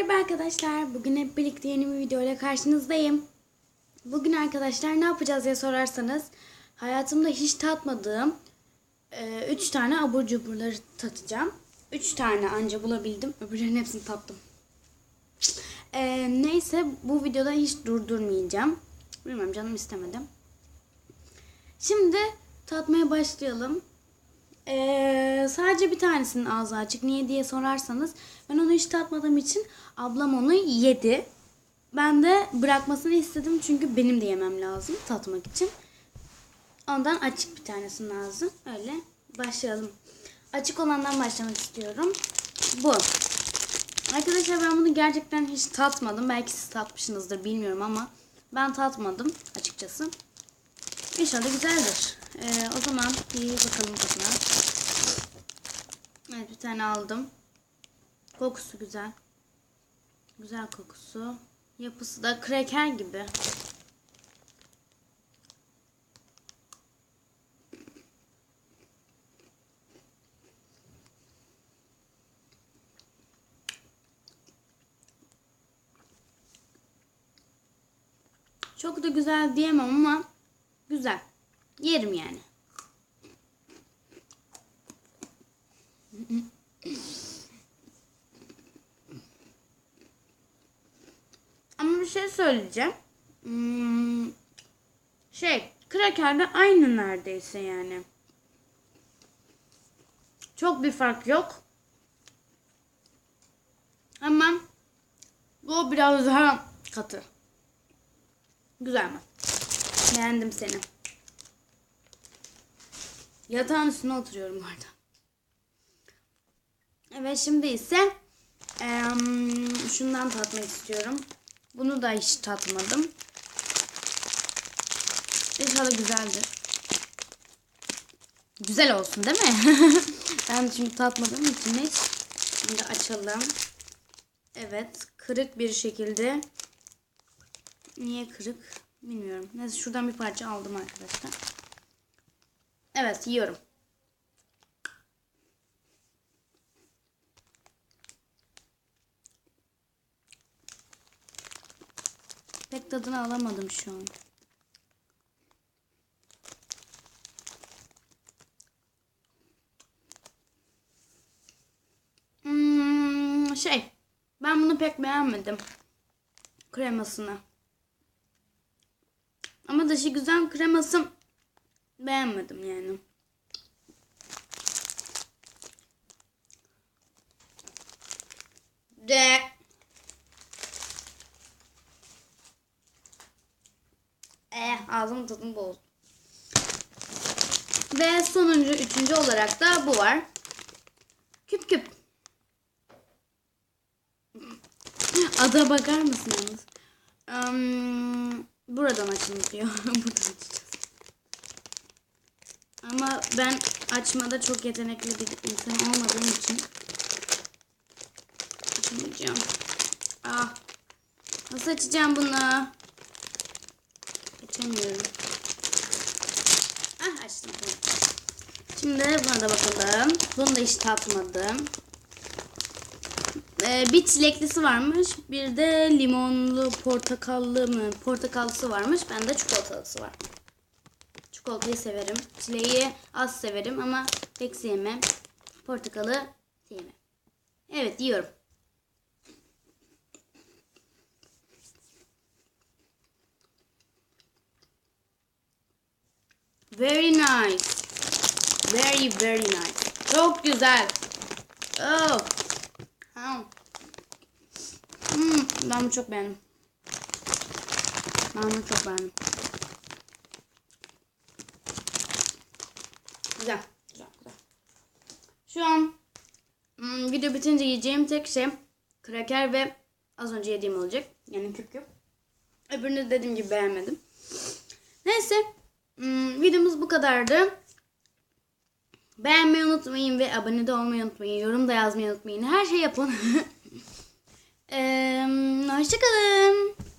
Merhaba arkadaşlar. Bugün hep birlikte yeni bir video ile karşınızdayım. Bugün arkadaşlar ne yapacağız diye sorarsanız hayatımda hiç tatmadığım 3 tane abur cuburları tatacağım. 3 tane anca bulabildim. Öbürlerinin hepsini tattım. E, neyse bu videoda hiç durdurmayacağım. Bilmiyorum canım istemedim. Şimdi tatmaya başlayalım. Ee, sadece bir tanesinin ağzı açık. Niye diye sorarsanız ben onu hiç tatmadığım için ablam onu yedi. Ben de bırakmasını istedim çünkü benim de yemem lazım tatmak için. Ondan açık bir tanesinin ağzı. Öyle başlayalım. Açık olandan başlamak istiyorum. Bu. Arkadaşlar ben bunu gerçekten hiç tatmadım. Belki siz tatmışsınızdır bilmiyorum ama ben tatmadım açıkçası. İnşallah güzeldir. Ee, o zaman bir bakalım tadına. Evet bir tane aldım. Kokusu güzel. Güzel kokusu. Yapısı da kreker gibi. Çok da güzel diyemem ama güzel. Yerim yani. Ama bir şey söyleyeceğim. Hmm, şey, krakerde aynı neredeyse yani. Çok bir fark yok. Ama bu biraz daha katı. Güzel mi? Beğendim seni. Yatağın üstüne oturuyorum orada. Evet şimdi ise em, şundan tatmak istiyorum. Bunu da hiç tatmadım. İnşallah güzeldir. Güzel olsun değil mi? ben çünkü tatmadığım için hiç. Şimdi açalım. Evet kırık bir şekilde. Niye kırık bilmiyorum. Neyse şuradan bir parça aldım arkadaşlar. Evet yiyorum. Pek tadını alamadım şu an. Hmm, şey, ben bunu pek beğenmedim. Kremasını. Ama dışı güzel kreması beğenmedim yani. De. Eh ağzım tadını bozdu. Ve sonuncu üçüncü olarak da bu var. Küp küp. Ada bakar mısın yalnız? Um, buradan açın diyor. buradan açacağız. Ama ben açmada çok yetenekli bir insan olmadığım için açamayacağım. Ah. Nasıl açacağım bunu? Açamıyorum. Ah açtım. Şimdi buna da bakalım. Bunu da hiç tatmadım. Ee, bir çileklisi varmış. Bir de limonlu portakallı mı? Portakallısı varmış. Bende çikolatalısı var. Çikolatayı severim. Çileği az severim ama pek sevmem. Portakalı sevmem. Evet yiyorum. Very nice. Very very nice. Çok güzel. Oh. Hmm, ben bunu çok beğendim. Ben bunu çok beğendim. Güzel. Güzel güzel. Şu an hmm, video bitince yiyeceğim tek şey kraker ve az önce yediğim olacak. Yani küp küp. Öbürünü dediğim gibi beğenmedim. Neyse. Hmm, videomuz bu kadardı. Beğenmeyi unutmayın ve abone de olmayı unutmayın. Yorum da yazmayı unutmayın. Her şey yapın. ee, hoşçakalın.